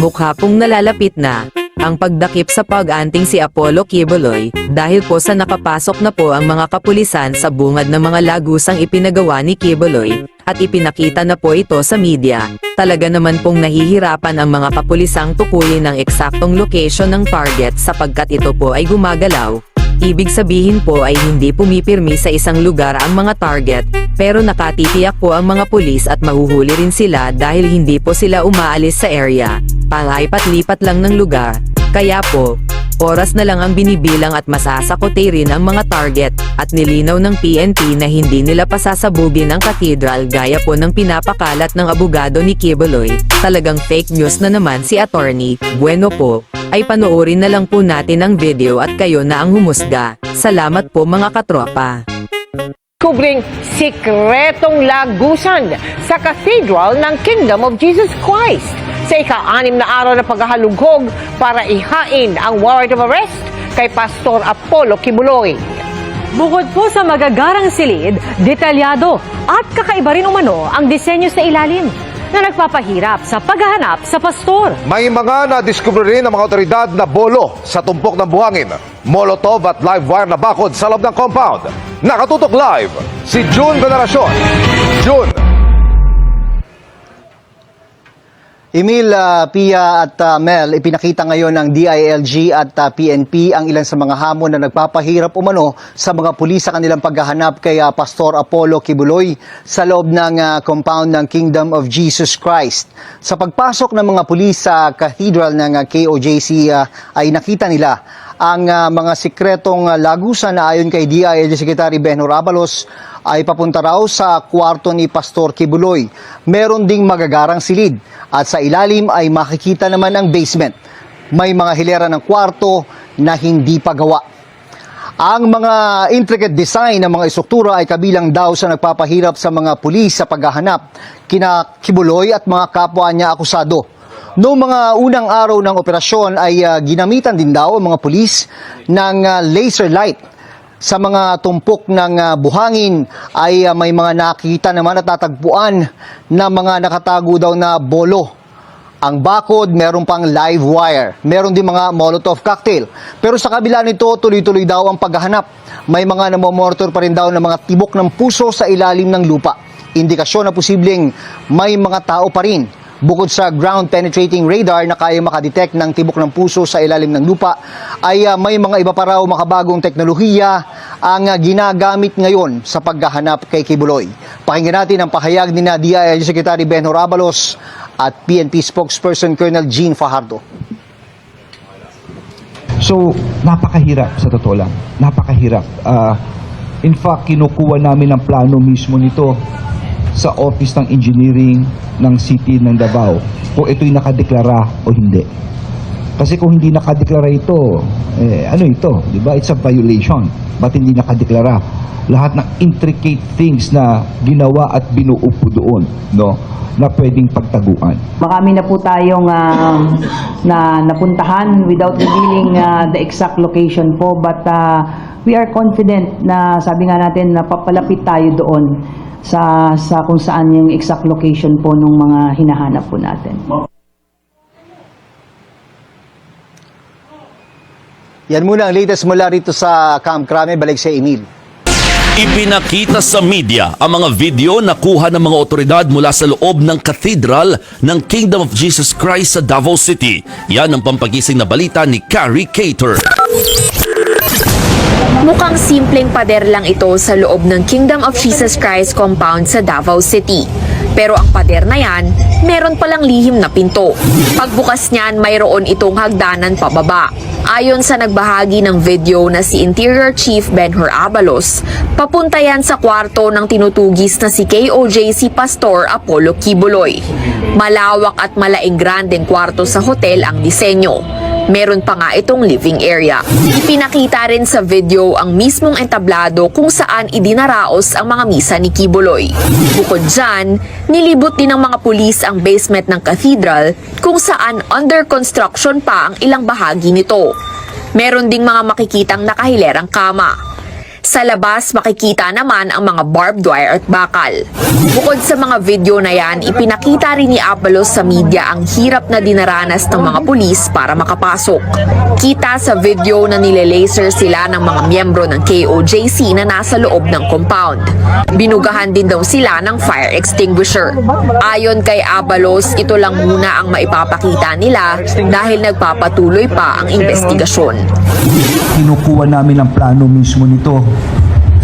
Mukha pong nalalapit na ang pagdakip sa pag-anting si Apollo Kibuloy dahil po sa nakapasok na po ang mga kapulisan sa bungad ng mga lagusang ipinagawa ni Kibuloy at ipinakita na po ito sa media. Talaga naman pong nahihirapan ang mga kapulisang tukuyin ang eksaktong location ng target sapagkat ito po ay gumagalaw. Ibig sabihin po ay hindi pumipirmi sa isang lugar ang mga target, pero nakatitiyak po ang mga pulis at mahuhuli rin sila dahil hindi po sila umaalis sa area. Palipat-lipat lang ng lugar. Kaya po, oras na lang ang binibilang at masasakote rin ang mga target at nilinaw ng PNP na hindi nila pasasabugin ang katedral gaya po ng pinapakalat ng abogado ni Kibuloy. Talagang fake news na naman si attorney. Bueno po, ay panoorin na lang po natin ang video at kayo na ang humusga. Salamat po mga katropa. Kubring sikretong lagusan sa Cathedral ng Kingdom of Jesus Christ sa ika-anim na araw na paghahalughog para ihain ang warrant of arrest kay Pastor Apollo Kibuloy. Bukod po sa magagarang silid, detalyado at kakaiba rin umano ang disenyo sa ilalim na nagpapahirap sa paghahanap sa pastor. May mga nadiskubre rin ng mga otoridad na bolo sa tumpok ng buhangin, molotov at live wire na bakod sa loob ng compound. Nakatutok live si June Veneracion. June! Emil, ah, Pia at ah, Mel, ipinakita ngayon ng DILG at ah, PNP ang ilan sa mga hamon na nagpapahirap umano sa mga pulis sa kanilang paghahanap kay ah, Pastor Apollo Kibuloy sa loob ng ah, compound ng Kingdom of Jesus Christ. Sa pagpasok ng mga pulis sa cathedral ng ah, KOJC ah, ay nakita nila ang ah, mga sikretong ah, lagusan na ayon kay DILG Secretary Benhur Abalos ay papunta raw sa kwarto ni Pastor Kibuloy. Meron ding magagarang silid at sa ilalim ay makikita naman ang basement. May mga hilera ng kwarto na hindi pa gawa. Ang mga intricate design ng mga istruktura ay kabilang daw sa nagpapahirap sa mga pulis sa paghahanap kina Kibuloy at mga kapwa niya akusado. Noong mga unang araw ng operasyon ay ah, ginamitan din daw ang mga pulis ng ah, laser light. Sa mga tumpok ng ah, buhangin ay ah, may mga nakita naman at tatagpuan na mga nakatago daw na bolo. Ang bakod, meron pang live wire. Meron din mga Molotov cocktail. Pero sa kabila nito, tuloy-tuloy daw ang paghahanap. May mga namomonitor pa rin daw ng mga tibok ng puso sa ilalim ng lupa. Indikasyon na posibleng may mga tao pa rin. Bukod sa ground penetrating radar na kaya makadetect ng tibok ng puso sa ilalim ng lupa, ay ah, may mga iba pa raw makabagong teknolohiya ang ah, ginagamit ngayon sa paghahanap kay Kibuloy. Pakinggan natin ang pahayag ni na DILG Secretary Benhur Abalos at PNP spokesperson Colonel Gene Fajardo. So, napakahirap sa totoo lang. Napakahirap. Ah, in fact, kinukuha namin ang plano mismo nito sa Office ng Engineering ng City ng Davao kung ito'y nakadeklara o hindi. Kasi kung hindi nakadeklara ito, eh, ano ito? Di ba? It's a violation. Ba't hindi nakadeklara? Lahat ng intricate things na ginawa at binuupo doon, no? Na pwedeng pagtaguan. Marami na po tayong ah, na napuntahan without revealing ah, the exact location po but ah, we are confident na sabi nga natin na papalapit tayo doon sa sa kung saan yung exact location po ng mga hinahanap po natin. Yan muna ang latest mula rito sa Camp Crame. Balik sa Emil. Ipinakita sa media ang mga video na kuha ng mga otoridad mula sa loob ng Cathedral ng Kingdom of Jesus Christ sa Davao City. Yan ang pampagising na balita ni Carrie Cater. Mukhang simpleng pader lang ito sa loob ng Kingdom of Jesus Christ compound sa Davao City. Pero ang pader na yan, meron palang lihim na pinto. Pagbukas niyan, mayroon itong hagdanan pababa. Ayon sa nagbahagi ng video na si Interior Chief Benhur Abalos, papunta yan sa kwarto ng tinutugis na si KOJC Pastor Apollo Kibuloy. Malawak at malaing grandeng kwarto sa hotel ang disenyo. Meron pa nga itong living area. Ipinakita rin sa video ang mismong entablado kung saan idinaraos ang mga misa ni Kibuloy. Bukod dyan, nilibot din ng mga pulis ang basement ng cathedral kung saan under construction pa ang ilang bahagi nito. Meron ding mga makikitang nakahilerang kama. Sa labas, makikita naman ang mga barbed wire at bakal. Bukod sa mga video na yan, ipinakita rin ni Abalos sa media ang hirap na dinaranas ng mga pulis para makapasok. Kita sa video na nilelaser sila ng mga miyembro ng KOJC na nasa loob ng compound. Binugahan din daw sila ng fire extinguisher. Ayon kay Abalos, ito lang muna ang maipapakita nila dahil nagpapatuloy pa ang investigasyon. Kinukuha namin ang plano mismo nito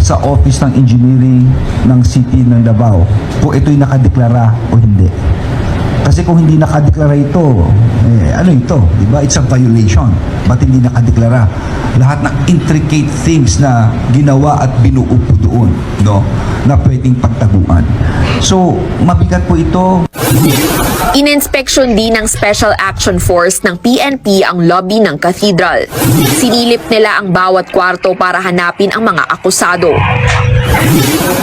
sa Office ng Engineering ng City ng Davao kung ito'y nakadeklara o hindi. Kasi kung hindi nakadeklara ito, eh, ano ito? Di ba? It's a violation. Ba't hindi nakadeklara? Lahat ng intricate things na ginawa at binuupo doon, no? Na pwedeng pagtaguan. So, mabigat po ito. Ininspeksyon din ng Special Action Force ng PNP ang lobby ng cathedral. Sinilip nila ang bawat kwarto para hanapin ang mga akusado.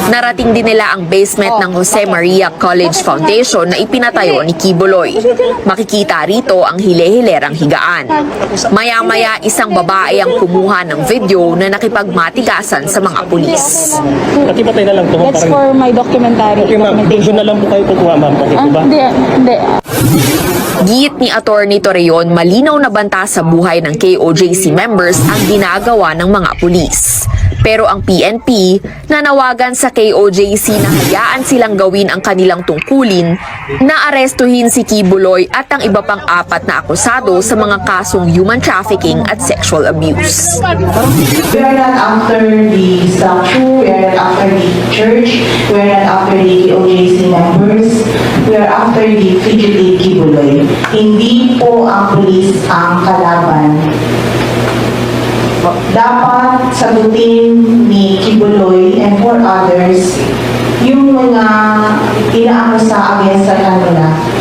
Narating din nila ang basement ng Jose Maria College Foundation na ipinatayo ni Kibuloy. Makikita rito ang hile-hilerang higaan. Maya-maya isang babae ang kumuha ng video na nakipagmatigasan sa mga pulis. Patay na lang to. That's for my documentary. Okay ma'am, documentation. doon na lang po kayo kukuha ma'am. Okay Ah, po ba? hindi, hindi. Giit ni Attorney Torreon, malinaw na banta sa buhay ng KOJC members ang ginagawa ng mga pulis. Pero ang PNP, nanawagan sa KOJC na hayaan silang gawin ang kanilang tungkulin na arestuhin si Kibuloy at ang iba pang apat na akusado sa mga kasong human trafficking at sexual abuse. We are not after the statue, we after the church, we after the OJC members, we are after the fugitive Kibuloy. Hindi po ang pulis ang kalaban. Dapat sagutin ni Kibuloy and for others yung mga inaano sa against sa kanila